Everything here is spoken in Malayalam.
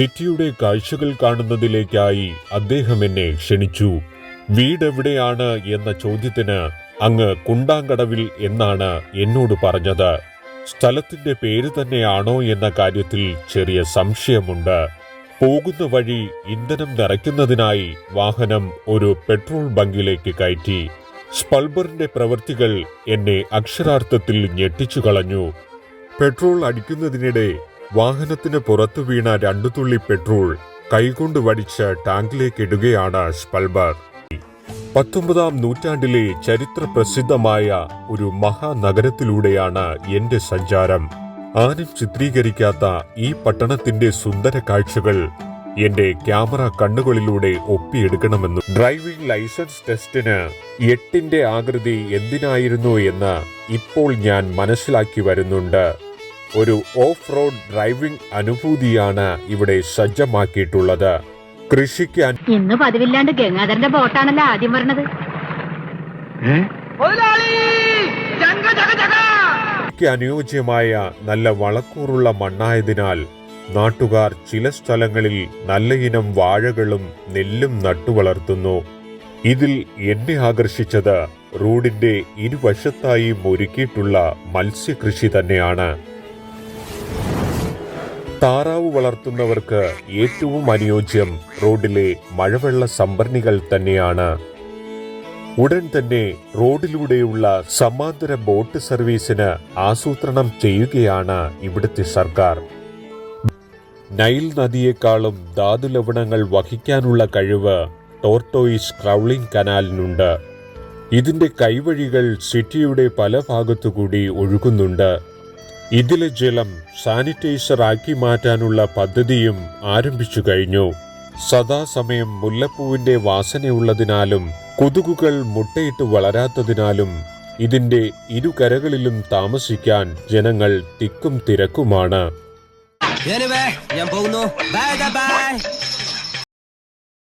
സിറ്റിയുടെ കാഴ്ചകൾ കാണുന്നതിലേക്കായി അദ്ദേഹം എന്നെ ക്ഷണിച്ചു. വീടെവിടെയാണ് എന്ന ചോദ്യത്തിന് അങ്ങ് കുണ്ടാങ്കടവിൽ എന്നാണ് എന്നോട് പറഞ്ഞത്. സ്ഥലത്തിന്റെ പേര് തന്നെയാണോ എന്ന കാര്യത്തിൽ ചെറിയ സംശയമുണ്ട്. പോകുന്ന വഴി ഇന്ധനം നിറയ്ക്കുന്നതിനായി വാഹനം ഒരു പെട്രോൾ ബങ്കിലേക്ക് കയറ്റി. സ്പൾബറിന്റെ പ്രവൃത്തികൾ എന്നെ അക്ഷരാർത്ഥത്തിൽ ഞെട്ടിച്ചു കളഞ്ഞു. പെട്രോൾ അടിക്കുന്നതിനിടെ വാഹനത്തിന് പുറത്തു വീണ രണ്ടു തുള്ളി പെട്രോൾ കൈകൊണ്ട് വടിച്ച് ടാങ്കിലേക്ക് ഇടുകയാണ് സ്പൽബർ. പത്തൊമ്പതാം നൂറ്റാണ്ടിലെ ചരിത്ര പ്രസിദ്ധമായ ഒരു മഹാനഗരത്തിലൂടെയാണ് എന്റെ സഞ്ചാരം. ആരും ചിത്രീകരിക്കാത്ത ഈ പട്ടണത്തിന്റെ സുന്ദര കാഴ്ചകൾ എന്റെ ക്യാമറ കണ്ണുകളിലൂടെ ഒപ്പിയെടുക്കണമെന്ന്. ഡ്രൈവിംഗ് ലൈസൻസ് ടെസ്റ്റിന് എട്ടിന്റെ ആകൃതി എന്തിനായിരുന്നു എന്ന് ഇപ്പോൾ ഞാൻ മനസ്സിലാക്കി വരുന്നുണ്ട്. ഒരു ഓഫ് റോഡ് ഡ്രൈവിംഗ് അനുഭൂതിയാണ് ഇവിടെ സജ്ജമാക്കിയിട്ടുള്ളത്. കൃഷിക്ക് ഇന്ന് പതിവില്ലാണ്ട് ഗംഗാധരന്റെ ബോട്ടാണല്ലോ ആദ്യം വരണത്. കൃഷിക്ക് അനുയോജ്യമായ നല്ല വളക്കൂറുള്ള മണ്ണായതിനാൽ നാട്ടുകാർ ചില സ്ഥലങ്ങളിൽ നല്ല ഇനം വാഴകളും നെല്ലും നട്ടുവളർത്തുന്നു ഇതിൽ എന്നെ ആകർഷിച്ചത് റോഡിന്റെ ഇരുവശത്തായി ഒരുക്കിയിട്ടുള്ള മത്സ്യകൃഷി തന്നെയാണ്. താറാവ് വളർത്തുന്നവർക്ക് ഏറ്റവും അനുയോജ്യം റോഡിലെ മഴവെള്ള സംഭരണികൾ തന്നെയാണ്. ഉടൻ തന്നെ റോഡിലൂടെയുള്ള സമാന്തര ബോട്ട് സർവീസിന് ആസൂത്രണം ചെയ്യുകയാണ് ഇവിടുത്തെ സർക്കാർ. നൈൽ നദിയേക്കാളും ധാതുലവണങ്ങൾ വഹിക്കാനുള്ള കഴിവ് ടോർട്ടോയിസ് ക്രൗളിംഗ് കനാലിനുണ്ട്. ഇതിന്റെ കൈവഴികൾ സിറ്റിയുടെ പല ഭാഗത്തുകൂടി ഒഴുകുന്നുണ്ട്. ഇതിലെ ജലം സാനിറ്റൈസർ ആക്കി മാറ്റാനുള്ള പദ്ധതിയും ആരംഭിച്ചു കഴിഞ്ഞു. സദാസമയം മുല്ലപ്പൂവിന്റെ വാസനയുള്ളതിനാലും കൊതുകുകൾ മുട്ടയിട്ട് വളരാത്തതിനാലും ഇതിന്റെ ഇരുകരകളിലും താമസിക്കാൻ ജനങ്ങൾ തിക്കും തിരക്കുമാണ്. ഞാൻ പോകുന്നു. Bye bye